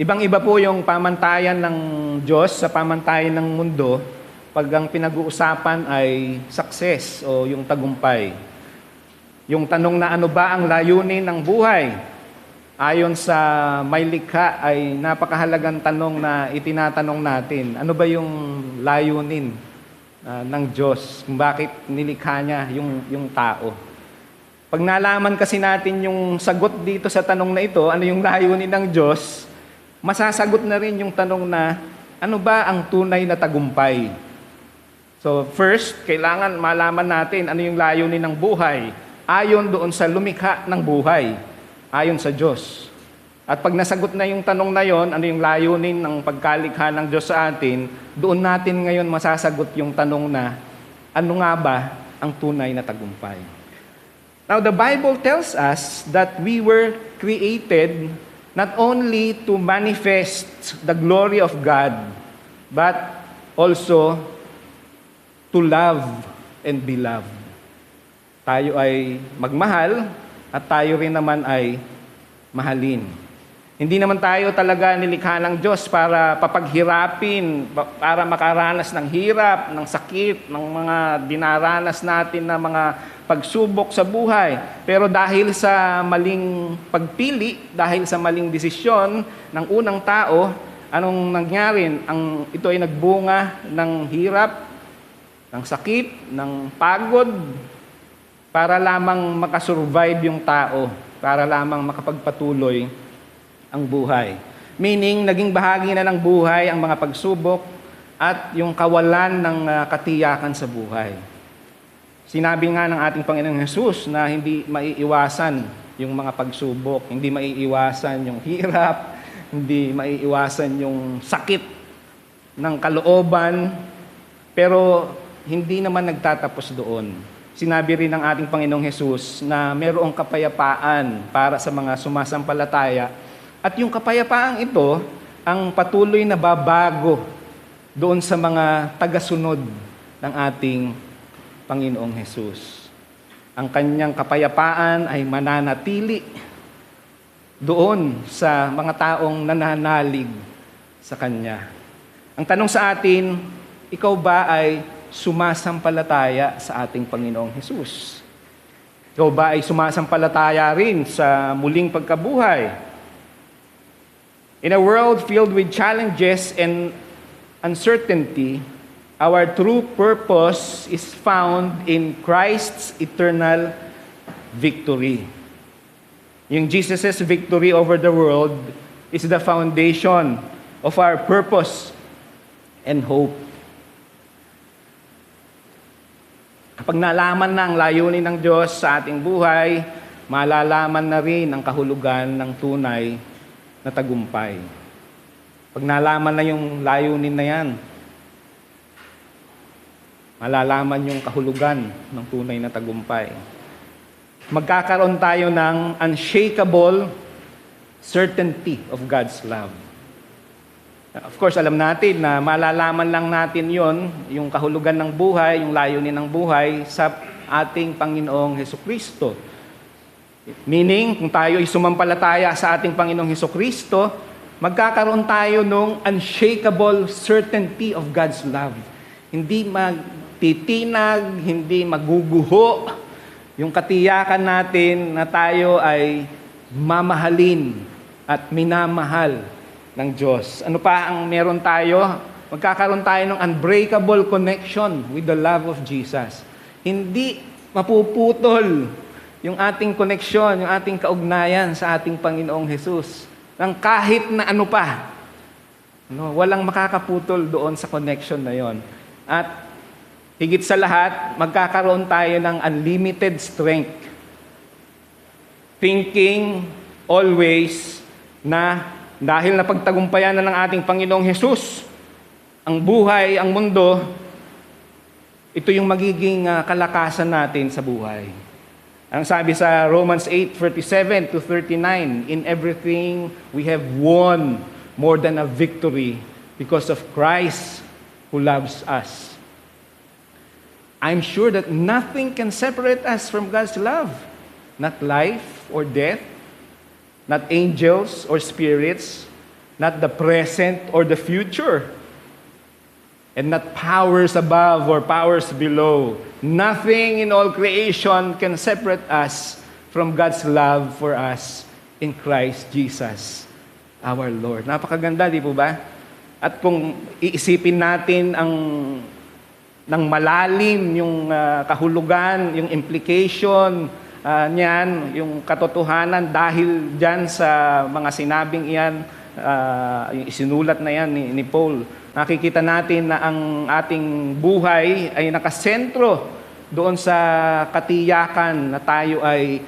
Ibang-iba po yung pamantayan ng Diyos sa pamantayan ng mundo pag ang pinag-uusapan ay success o yung tagumpay. Yung tanong na ano ba ang layunin ng buhay? Ayon sa may likha ay napakahalagang tanong na itinatanong natin. Ano ba yung layunin ah, ng Diyos? Kung bakit nilikha niya yung, yung tao? Pag nalaman kasi natin yung sagot dito sa tanong na ito, ano yung layunin ng Diyos, masasagot na rin yung tanong na, ano ba ang tunay na tagumpay? So first, kailangan malaman natin ano yung layunin ng buhay ayon doon sa lumikha ng buhay, ayon sa Diyos. At pag nasagot na yung tanong na yon, ano yung layunin ng pagkalikha ng Diyos sa atin, doon natin ngayon masasagot yung tanong na, ano nga ba ang tunay na tagumpay? Now, the Bible tells us that we were created not only to manifest the glory of God, but also to love and be loved. Tayo ay magmahal at tayo rin naman ay mahalin. Hindi naman tayo talaga nilikha ng Diyos para papaghirapin, pa- para makaranas ng hirap, ng sakit, ng mga dinaranas natin na mga pagsubok sa buhay. Pero dahil sa maling pagpili, dahil sa maling desisyon ng unang tao, anong nangyari? Ang, ito ay nagbunga ng hirap, ng sakit, ng pagod, para lamang makasurvive yung tao, para lamang makapagpatuloy ang buhay. Meaning, naging bahagi na ng buhay ang mga pagsubok at yung kawalan ng ah, katiyakan sa buhay. Sinabi nga ng ating Panginoong Yesus na hindi maiiwasan yung mga pagsubok, hindi maiiwasan yung hirap, hindi maiiwasan yung sakit ng kalooban, pero hindi naman nagtatapos doon. Sinabi rin ng ating Panginoong Hesus na mayroong kapayapaan para sa mga sumasampalataya at yung kapayapaang ito ang patuloy na babago doon sa mga tagasunod ng ating Panginoong Hesus. Ang kanyang kapayapaan ay mananatili doon sa mga taong nananalig sa Kanya. Ang tanong sa atin, ikaw ba ay sumasampalataya sa ating Panginoong Hesus? Ikaw ba ay sumasampalataya rin sa muling pagkabuhay? In a world filled with challenges and uncertainty, our true purpose is found in Christ's eternal victory. Yung Jesus' victory over the world is the foundation of our purpose and hope. Kapag nalaman na ang layunin ng Diyos sa ating buhay, malalaman na rin ang kahulugan ng tunay na tagumpay. Pag nalaman na yung layunin na yan, malalaman yung kahulugan ng tunay na tagumpay. Magkakaroon tayo ng unshakable certainty of God's love. Of course, alam natin na malalaman lang natin yon, yung kahulugan ng buhay, yung layunin ng buhay sa ating Panginoong Heso Kristo. Meaning, kung tayo ay sumampalataya sa ating Panginoong Heso Kristo, magkakaroon tayo ng unshakable certainty of God's love. Hindi magtitinag, hindi maguguho yung katiyakan natin na tayo ay mamahalin at minamahal ng Diyos. Ano pa ang meron tayo? Magkakaroon tayo ng unbreakable connection with the love of Jesus. Hindi mapuputol yung ating koneksyon, yung ating kaugnayan sa ating Panginoong Jesus. Ng kahit na ano pa. No, walang makakaputol doon sa connection na yon. At higit sa lahat, magkakaroon tayo ng unlimited strength. Thinking always na dahil napagtagumpayan na ng ating Panginoong Hesus ang buhay, ang mundo, ito yung magiging ah, kalakasan natin sa buhay. Ang sabi sa Romans 8:37 to 39, in everything we have won more than a victory because of Christ who loves us. I'm sure that nothing can separate us from God's love. Not life or death, not angels or spirits, not the present or the future, and not powers above or powers below. Nothing in all creation can separate us from God's love for us in Christ Jesus, our Lord. Napakaganda, di po ba? At kung iisipin natin ang ng malalim yung ah, kahulugan, yung implication ah, niyan, yung katotohanan dahil diyan sa mga sinabing iyan, ah, yung isinulat na yan ni, ni Paul. Nakikita natin na ang ating buhay ay nakasentro doon sa katiyakan na tayo ay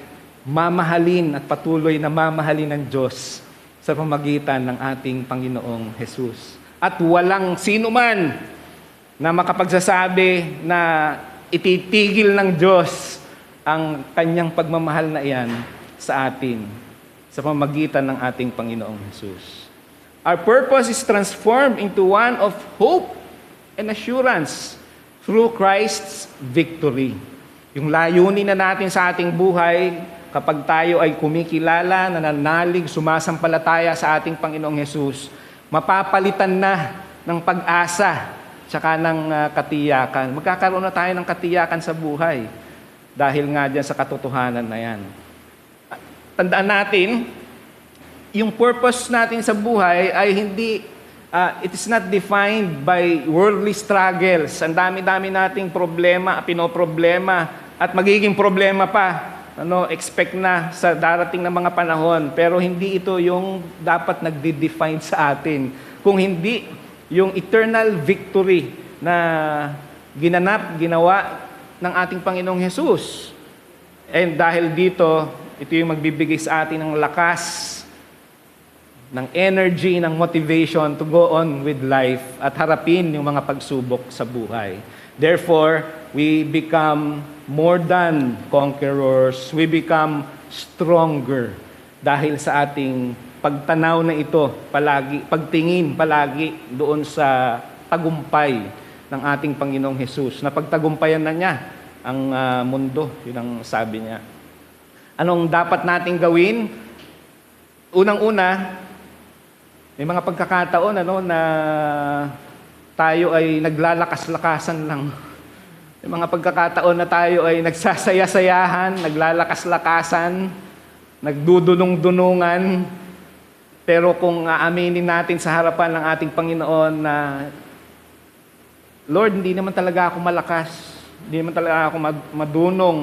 mamahalin at patuloy na mamahalin ng Diyos sa pamagitan ng ating Panginoong Jesus. At walang sino man na makapagsasabi na ititigil ng Diyos ang kanyang pagmamahal na iyan sa atin sa pamagitan ng ating Panginoong Jesus. Our purpose is transformed into one of hope and assurance through Christ's victory. Yung layunin na natin sa ating buhay kapag tayo ay kumikilala, nananalig, sumasampalataya sa ating Panginoong Jesus, mapapalitan na ng pag-asa tsaka ng ah, katiyakan. Magkakaroon na tayo ng katiyakan sa buhay dahil nga dyan sa katotohanan na yan. Tandaan natin, yung purpose natin sa buhay ay hindi, ah, it is not defined by worldly struggles. Ang dami-dami nating problema, pinoproblema, at magiging problema pa. Ano, expect na sa darating na mga panahon. Pero hindi ito yung dapat nagde-define sa atin. Kung hindi yung eternal victory na ginanap, ginawa ng ating Panginoong Jesus. And dahil dito, ito yung magbibigay sa atin ng lakas, ng energy, ng motivation to go on with life at harapin yung mga pagsubok sa buhay. Therefore, we become more than conquerors. We become stronger dahil sa ating pagtanaw na ito palagi, pagtingin palagi doon sa tagumpay ng ating Panginoong Hesus. Na pagtagumpayan na niya ang ah, mundo, yun ang sabi niya. Anong dapat nating gawin? Unang-una, may mga pagkakataon ano, na tayo ay naglalakas-lakasan lang. May mga pagkakataon na tayo ay nagsasaya-sayahan, naglalakas-lakasan, nagdudunong-dunungan. Pero kung aaminin natin sa harapan ng ating Panginoon na, Lord, hindi naman talaga ako malakas. Hindi naman talaga ako mad- madunong.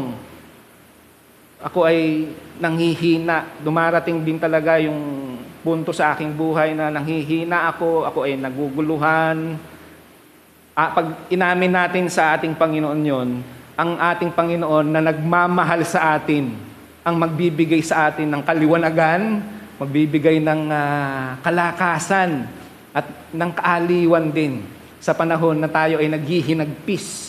Ako ay nanghihina. Dumarating din talaga yung punto sa aking buhay na nanghihina ako. Ako ay naguguluhan. Ah, pag inamin natin sa ating Panginoon yon, ang ating Panginoon na nagmamahal sa atin, ang magbibigay sa atin ng kaliwanagan, magbibigay ng ah, kalakasan at ng kaaliwan din sa panahon na tayo ay naghihinagpis.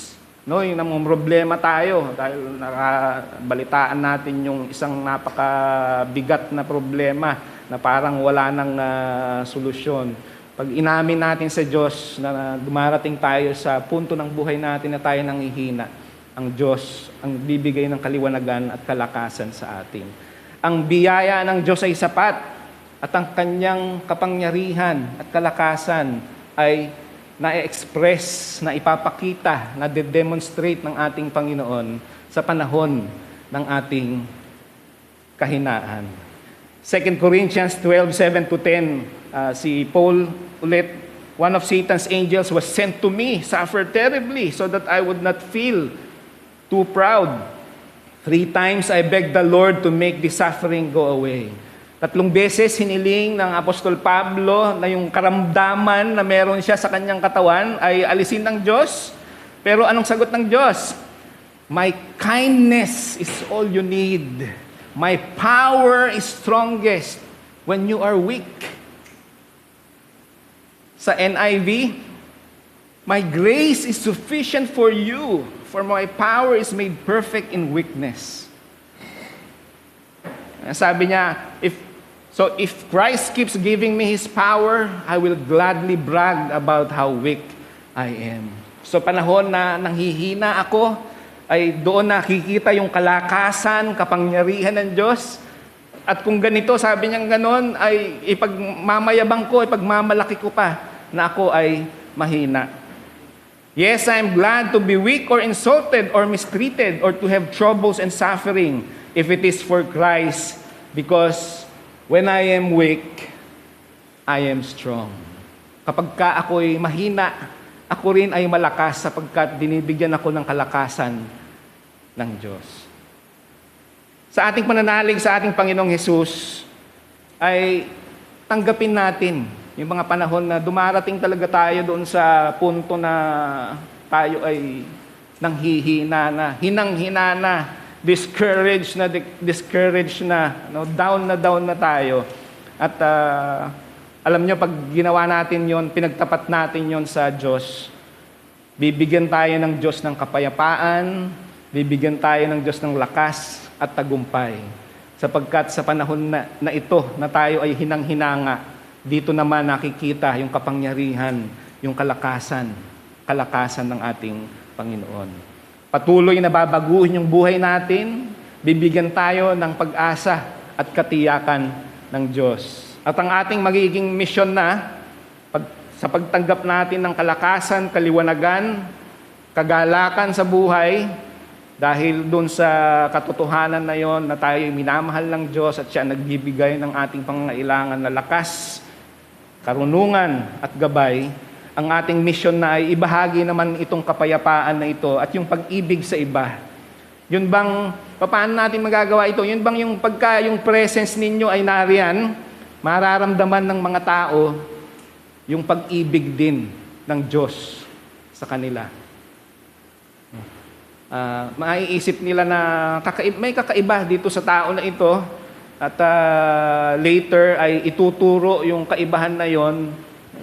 No, yung namang problema tayo dahil nakabalitaan natin yung isang napakabigat na problema na parang wala nang ah, solusyon. Pag inamin natin sa Diyos na dumarating tayo sa punto ng buhay natin na tayo nanghihina, ang Diyos ang bibigay ng kaliwanagan at kalakasan sa atin. Ang biyaya ng Diyos ay sapat at ang kanyang kapangyarihan at kalakasan ay na-express, na ipapakita, na demonstrate ng ating Panginoon sa panahon ng ating kahinaan. 2 Corinthians 12, 7 to 10, uh, si Paul ulit, one of Satan's angels was sent to me, suffer terribly, so that I would not feel too proud. Three times I begged the Lord to make the suffering go away. Tatlong beses hiniling ng Apostol Pablo na yung karamdaman na meron siya sa kanyang katawan ay alisin ng Diyos. Pero anong sagot ng Diyos? My kindness is all you need. My power is strongest when you are weak. Sa NIV, My grace is sufficient for you, for my power is made perfect in weakness. Sabi niya, if so if Christ keeps giving me his power, I will gladly brag about how weak I am. So panahon na nanghihina ako, ay doon nakikita yung kalakasan, kapangyarihan ng Diyos. At kung ganito, sabi niya ganon, ay ipagmamayabang ko, ipagmamalaki ko pa na ako ay mahina. Yes, I am glad to be weak or insulted or mistreated or to have troubles and suffering if it is for Christ because when I am weak, I am strong. Kapag ka ako'y mahina, ako rin ay malakas sapagkat binibigyan ako ng kalakasan ng Diyos. Sa ating pananalig sa ating Panginoong Hesus, ay tanggapin natin yung mga panahon na dumarating talaga tayo doon sa punto na tayo ay nanghihina na, hinang-hina na, discouraged na, discouraged na, no, down na down na tayo. At ah, alam nyo, pag ginawa natin yon, pinagtapat natin yon sa Diyos, bibigyan tayo ng Diyos ng kapayapaan, bibigyan tayo ng Diyos ng lakas at tagumpay. Sapagkat sa panahon na, na ito, na tayo ay hinang-hinanga, dito naman nakikita yung kapangyarihan, yung kalakasan, kalakasan ng ating Panginoon. Patuloy na babaguhin yung buhay natin, bibigyan tayo ng pag-asa at katiyakan ng Diyos. At ang ating magiging misyon na, pag, sa pagtanggap natin ng kalakasan, kaliwanagan, kagalakan sa buhay, dahil doon sa katotohanan na yon na tayo ay minamahal ng Diyos at siya nagbibigay ng ating pangangailangan na lakas, karunungan at gabay, ang ating mission na ibahagi naman itong kapayapaan na ito at yung pag-ibig sa iba. Yun bang, paano natin magagawa ito? Yun bang yung pagka yung presence ninyo ay nariyan, mararamdaman ng mga tao yung pag-ibig din ng Diyos sa kanila. Ah, maiisip nila na kakaib- may kakaiba dito sa tao na ito at ah, later ay ituturo yung kaibahan na yon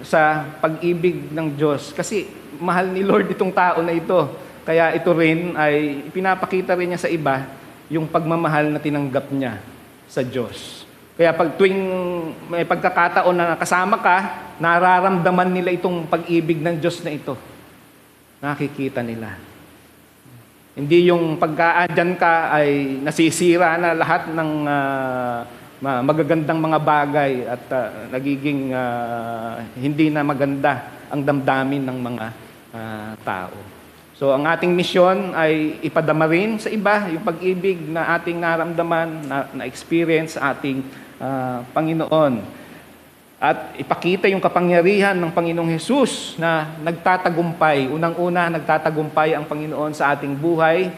sa pag-ibig ng Diyos. Kasi mahal ni Lord itong tao na ito. Kaya ito rin ay pinapakita rin niya sa iba yung pagmamahal na tinanggap niya sa Diyos. Kaya pag tuwing may pagkakataon na kasama ka, nararamdaman nila itong pag-ibig ng Diyos na ito. Nakikita nila. Hindi yung pagkaadyan ka ay nasisira na lahat ng ma- magagandang mga bagay at ah, nagiging ah, hindi na maganda ang damdamin ng mga ah, tao. So ang ating misyon ay ipadama rin sa iba yung pag-ibig na ating naramdaman, na, na-experience ating ah, Panginoon at ipakita yung kapangyarihan ng Panginoong Hesus na nagtatagumpay. Unang-una, nagtatagumpay ang Panginoon sa ating buhay.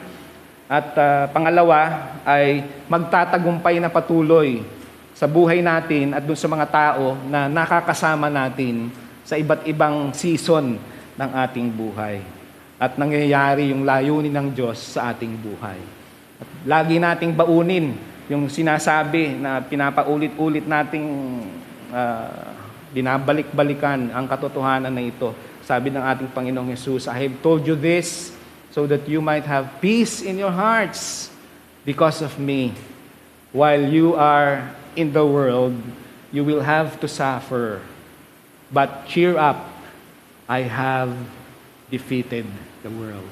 At ah, pangalawa ay magtatagumpay na patuloy sa buhay natin at dun sa mga tao na nakakasama natin sa iba't ibang season ng ating buhay. At nangyayari yung layunin ng Diyos sa ating buhay. At lagi nating baunin yung sinasabi na pinapaulit-ulit nating ah, binabalik-balikan ang katotohanan na ito. Sabi ng ating Panginoong Yesus, I have told you this so that you might have peace in your hearts because of me. While you are in the world, you will have to suffer. But cheer up, I have defeated the world.